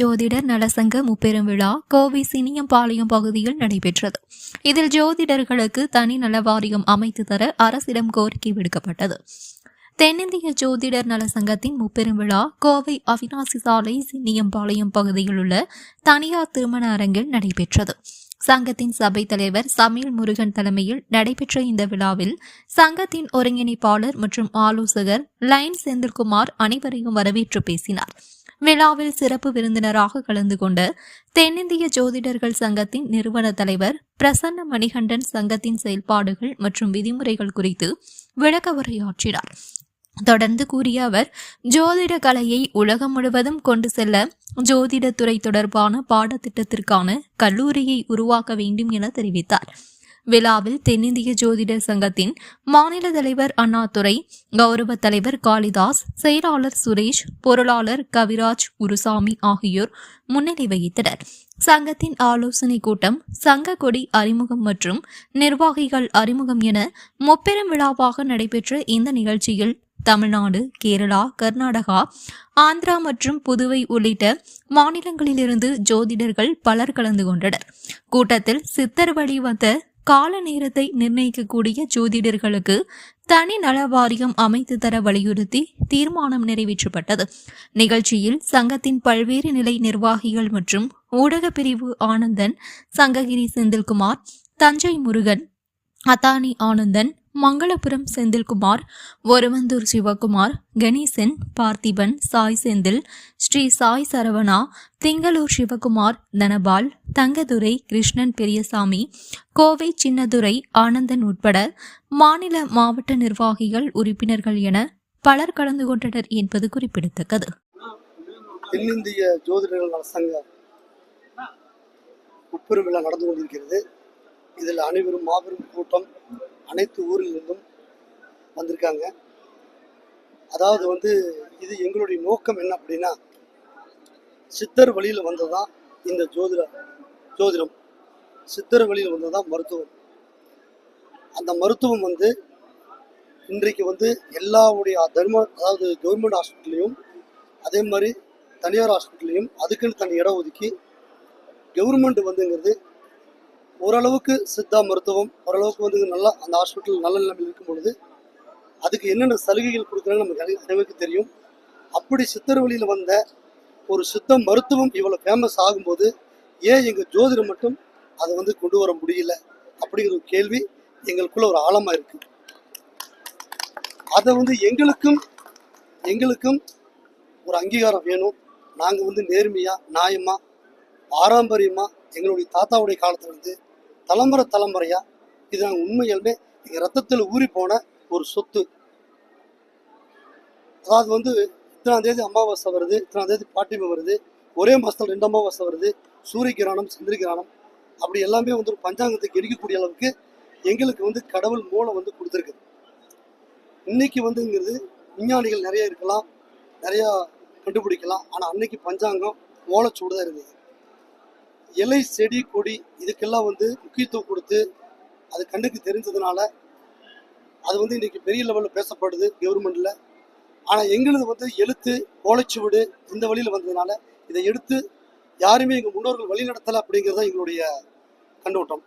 ஜோதிடர் நலசங்க முப்பெரும் விழா கோவை சினியம்பாளையம் பகுதியில் நடைபெற்றது. இதில் ஜோதிடர்களுக்கு தனி நல வாரியம் அமைத்து தர அரசிடம் கோரிக்கை விடுக்கப்பட்டது. தென்னிந்திய ஜோதிடர் நல சங்கத்தின் முப்பெரும் விழா கோவை அவினாசி சாலை சின்னியம்பாளையம் பகுதியில் உள்ள தனியார் திருமண அரங்கில் நடைபெற்றது. சங்கத்தின் சபை தலைவர் சமீல் முருகன் தலைமையில் நடைபெற்ற இந்த விழாவில் சங்கத்தின் ஒருங்கிணைப்பாளர் மற்றும் ஆலோசகர் லைன் செந்தில்குமார் அனைவரையும் வரவேற்று பேசினார். விழாவில் சிறப்பு விருந்தினராக கலந்து கொண்ட தென்னிந்திய ஜோதிடர்கள் சங்கத்தின் நிறுவன தலைவர் பிரசன்ன மணிகண்டன் சங்கத்தின் செயல்பாடுகள் மற்றும் விதிமுறைகள் குறித்து விளக்க உரையாற்றினார். தொடர்ந்து கூறிய அவர் ஜோதிட கலையை உலகம் முழுவதும் கொண்டு செல்ல ஜோதிடத்துறை தொடர்பான பாடத்திட்டத்திற்கான கல்லூரியை உருவாக்க வேண்டும் என தெரிவித்தார். விழாவில் தென்னிந்திய ஜோதிடர் சங்கத்தின் மாநில தலைவர் அண்ணாதுரை கௌரவ தலைவர் காளிதாஸ் செயலாளர் சுரேஷ் பொருளாளர் கவிராஜ் குருசாமி ஆகியோர் முன்னிலை வகித்தனர். சங்கத்தின் ஆலோசனை கூட்டம் சங்க கொடி அறிமுகம் மற்றும் நிர்வாகிகள் அறிமுகம் என முப்பெரும் விழாவாக நடைபெற்ற இந்த நிகழ்ச்சியில் தமிழ்நாடு கேரளா கர்நாடகா ஆந்திரா மற்றும் புதுவை உள்ளிட்ட மாநிலங்களிலிருந்து ஜோதிடர்கள் பலர் கலந்து கொண்டனர். கூட்டத்தில் சித்தர் வழிவந்த கால நேரத்தை நிர்ணயிக்கக்கூடிய ஜோதிடர்களுக்கு தனி நல வாரியம் அமைத்து தர வலியுறுத்தி தீர்மானம் நிறைவேற்றப்பட்டது. நிகழ்ச்சியில் சங்கத்தின் பல்வேறு நிலை நிர்வாகிகள் மற்றும் ஊடக பிரிவு ஆனந்தன் சங்ககிரி செந்தில்குமார் தஞ்சை முருகன் அத்தானி ஆனந்தன் மங்களபுரம் செந்தில்குமார் ஒருவந்தூர் சிவகுமார் கணேசன் பார்த்திபன் சாய் செந்தில் ஸ்ரீ சாய் சரவணா திங்களூர் சிவகுமார் தனபால் தங்கதுரை கிருஷ்ணன் பெரியசாமி கோவை சின்னதுரை ஆனந்தன் உட்பட மாநில மாவட்ட நிர்வாகிகள் உறுப்பினர்கள் என பலர் கலந்து கொண்டனர் என்பது குறிப்பிடத்தக்கது. தென்னிந்திய ஜோதிடர்கள் சங்க உட்பெரும் விழா நடந்து கொண்டிருக்கிறது. இதில் அனைவரும் மாபெரும் கூட்டம் அனைத்து ஊரிலிருந்தும் வந்திருக்காங்க. அதாவது வந்து இது எங்களுடைய நோக்கம் என்ன அப்படின்னா சித்தர் வழியில் வந்தது தான் இந்த ஜோதிட ஜோதிடம். சித்தர் வழியில் வந்தது தான் மருத்துவம். அந்த மருத்துவம் வந்து இன்றைக்கு வந்து எல்லாவுடைய தர்ம அதாவது கவர்மெண்ட் ஹாஸ்பிட்டல்லையும் அதே மாதிரி தனியார் ஹாஸ்பிட்டல்லையும் அதுக்குன்னு தனி இடம் ஒதுக்கி கவர்மெண்ட் வந்துங்கிறது ஓரளவுக்கு சித்தா மருத்துவம் ஓரளவுக்கு வந்து நல்லா அந்த ஹாஸ்பிட்டல் நல்ல நிலைமையில் இருக்கும் பொழுது அதுக்கு என்னென்ன சலுகைகள் கொடுக்குறாங்கன்னு நமக்கு அனை- தெரியும். அப்படி சித்தர் வழியில் வந்த ஒரு சித்த மருத்துவம் இவ்வளோ ஃபேமஸ் ஆகும்போது ஏன் எங்கள் ஜோதிடம் மட்டும் அதை வந்து கொண்டு வர முடியல? அப்படிங்கிற ஒரு கேள்வி எங்களுக்குள்ள ஒரு ஆழமாக இருக்கு. அதை வந்து எங்களுக்கும் எங்களுக்கும் ஒரு அங்கீகாரம் வேணும். நாங்கள் வந்து நேர்மையாக நியாயமாக பாரம்பரியமாக எங்களுடைய தாத்தாவுடைய காலத்துலேருந்து தலைமுறை தலைமுறையாக இது நாங்கள் எங்கள் ரத்தத்தில் ஊறி போன ஒரு சொத்து. அதாவது வந்து இத்தனாம் தேதி அமாவாசை வருது இத்தனாம் தேதி பாட்டிமை வருது ஒரே மாதத்தில் ரெண்டு அமாவாசை வருது சூரிய கிரகணம் சந்திர கிரகணம் அப்படி எல்லாமே வந்து ஒரு பஞ்சாங்கத்துக்கு இடிக்கக்கூடிய அளவுக்கு எங்களுக்கு வந்து கடவுள் மூளை வந்து கொடுத்துருக்கு. இன்னைக்கு வந்துங்கிறது விஞ்ஞானிகள் நிறைய இருக்கலாம் நிறையா கண்டுபிடிக்கலாம் ஆனால் அன்னைக்கு பஞ்சாங்கம் ஓலைச்சூடு தான் இருந்தது. இலை செடி கொடி இதுக்கெல்லாம் வந்து முக்கியத்துவம் கொடுத்து அது கண்ணுக்கு தெரிஞ்சதுனால அது வந்து இன்றைக்கி பெரிய லெவலில் பேசப்படுது கவர்மெண்டில் ஆனால் எங்களுது வந்து எழுத்து ஓலைச்சுவடு இந்த வழியில் வந்ததுனால இதை எடுத்து யாருமே எங்கள் முன்னோர்கள் வழி நடத்தலை அப்படிங்கிறது தான் எங்களுடைய கண்ணோட்டம்.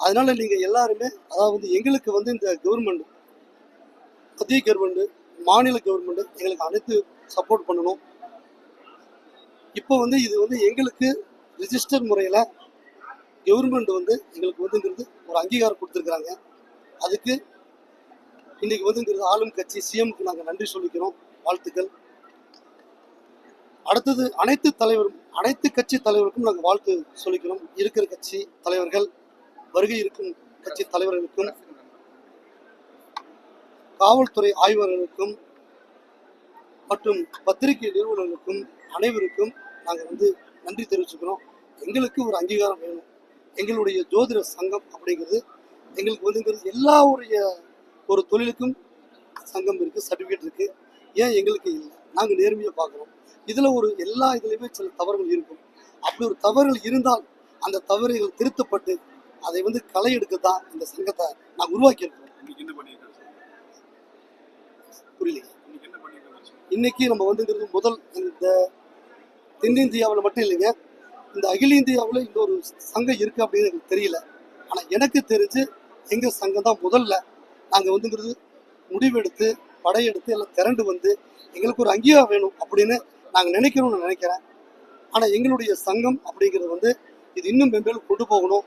அதனால் நீங்கள் எல்லாருமே அதாவது எங்களுக்கு வந்து இந்த கவர்மெண்ட் மத்திய கவர்மெண்ட்டு மாநில கவர்மெண்ட்டு எங்களுக்கு அனைத்து சப்போர்ட் பண்ணணும். இப்போ வந்து இது வந்து எங்களுக்கு ரிஜிஸ்டர் முறையில் கவர்மெண்ட் வந்து எங்களுக்கு வந்துங்கிறது ஒரு அங்கீகாரம் கொடுத்துருக்குறாங்க. அதுக்கு இன்னைக்கு வந்துங்கிறது ஆளும் கட்சி சிஎம்க்கு நாங்கள் நன்றி சொல்லிக்கிறோம். வாழ்த்துக்கள். அடுத்தது அனைத்து தலைவரும் அனைத்து கட்சி தலைவருக்கும் நாங்கள் வாழ்த்து சொல்லிக்கிறோம். இருக்கிற கட்சி தலைவர்கள் வருகை இருக்கும் கட்சி தலைவர்களுக்கும் காவல்துறை ஆய்வர்களுக்கும் மற்றும் பத்திரிகை நிறுவனங்களுக்கும் அனைவருக்கும் நாங்கள் வந்து நன்றி தெரிவிச்சுக்கிறோம். எங்களுக்கு ஒரு அங்கீகாரம் வேணும். எங்களுடைய ஜோதிட சங்கம் அப்படிங்கிறது எங்களுக்கு வந்துங்கிறது எல்லாருடைய ஒரு தொழிலுக்கும் சங்கம் இருக்குது சர்டிஃபிகேட் இருக்குது ஏன் எங்களுக்கு இல்லை? நாங்கள் நேர்மையாக பார்க்குறோம். இதில் ஒரு எல்லா இதுலேயுமே சில தவறுகள் இருக்கும். அப்படி ஒரு தவறுகள் இருந்தால் அந்த தவறுகள் திருத்தப்பட்டு அதை வந்து களை எடுக்க தான் இந்த சங்கத்தை நாங்கள் உருவாக்கியிருக்கோம். இன்னைக்கு என்ன பண்ணியிருக்காரு சார்? புரியல இன்னைக்கு என்ன பண்ணியிருக்காரு சார்? இன்னைக்கு நம்ம வந்துங்கிறது முதல் இந்த தென்னிந்தியாவில் மட்டும் இல்லைங்க. இந்த அகில இந்தியாவில் இன்னொரு சங்கம் இருக்குது அப்படின்னு எனக்கு தெரியல. ஆனால் எனக்கு தெரிஞ்சு எங்கள் சங்கம் தான் முதல்ல. நாங்கள் வந்துங்கிறது முடிவெடுத்து படையெடுத்து எல்லாம் திரண்டு வந்து எங்களுக்கு ஒரு அங்கீகாரம் வேணும் அப்படின்னு நாங்கள் நினைக்கிறோம்னு நினைக்கிறேன். ஆனால் எங்களுடைய சங்கம் அப்படிங்கிறது வந்து இது இன்னும் மென்மேலும் கொண்டு போகணும்.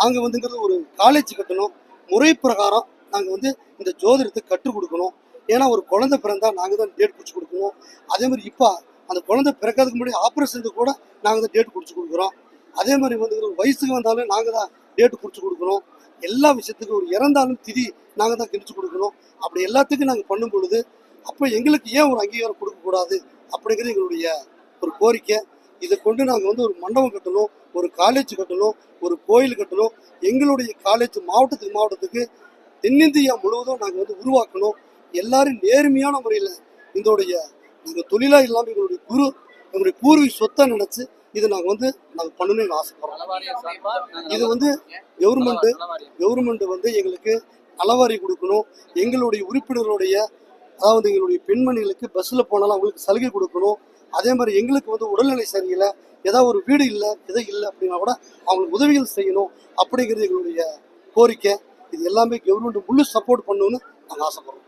நாங்கள் வந்துங்கிறது ஒரு காலேஜ் கட்டணும். முறை பிரகாரம் நாங்கள் வந்து இந்த ஜோதிடத்தை கற்றுக் கொடுக்கணும். ஏன்னா ஒரு குழந்தை பிறந்தா நாங்கள் தான் டேட் பிடிச்சி கொடுக்கணும். அதே மாதிரி இப்போ அந்த குழந்தை பிறக்கிறதுக்கு முன்னாடி ஆப்ரேஷனுக்கு கூட நாங்கள் தான் டேட் பிடிச்சி கொடுக்குறோம். அதே மாதிரி வந்து ஒரு வயசுக்கு வந்தாலும் நாங்கள் தான் டேட் பிடிச்சி கொடுக்கணும் எல்லா விஷயத்துக்கும் ஒரு இறந்தாலும் திதி நாங்கள் தான் கிழிச்சு கொடுக்கணும். அப்படி எல்லாத்துக்கும் நாங்கள் பண்ணும் பொழுது அப்போ எங்களுக்கு ஏன் ஒரு அங்கீகாரம் கொடுக்கக்கூடாது அப்படிங்கிறது எங்களுடைய ஒரு கோரிக்கை. இதை கொண்டு நாங்கள் வந்து ஒரு மண்டபம் கட்டணும் ஒரு காலேஜ் கட்டணும் ஒரு கோயில் கட்டணும். எங்களுடைய காலேஜ் மாவட்டத்துக்கு மாவட்டத்துக்கு தென்னிந்தியா முழுவதும் நாங்கள் வந்து உருவாக்கணும். எல்லாரும் நேர்மையான முறையில் இதோடைய எங்கள் தொழிலாக இல்லாமல் எங்களுடைய குரு எங்களுடைய பூர்வீக சொத்தை நினச்சி இதை நாங்கள் வந்து நாங்கள் பண்ணணும்னு ஆசைப்படுறோம். இது வந்து கவர்மெண்ட்டு கவர்மெண்ட் வந்து எங்களுக்கு நலவாரி கொடுக்கணும். எங்களுடைய உறுப்பினர்களுடைய அதாவது எங்களுடைய பெண்மணிகளுக்கு பஸ்ஸில் போனாலும் அவங்களுக்கு சலுகை கொடுக்கணும். அதே மாதிரி எங்களுக்கு வந்து உடல்நிலை சரியில்லை ஏதாவது ஒரு வீடு இல்லை எதை இல்லை அப்படின்னா கூட அவங்களுக்கு உதவிகள் செய்யணும் அப்படிங்கிறது எங்களுடைய கோரிக்கை. இது எல்லாமே கவர்மெண்ட் முழு சப்போர்ட் பண்ணணும்னு நாங்கள் ஆசைப்படுறோம்.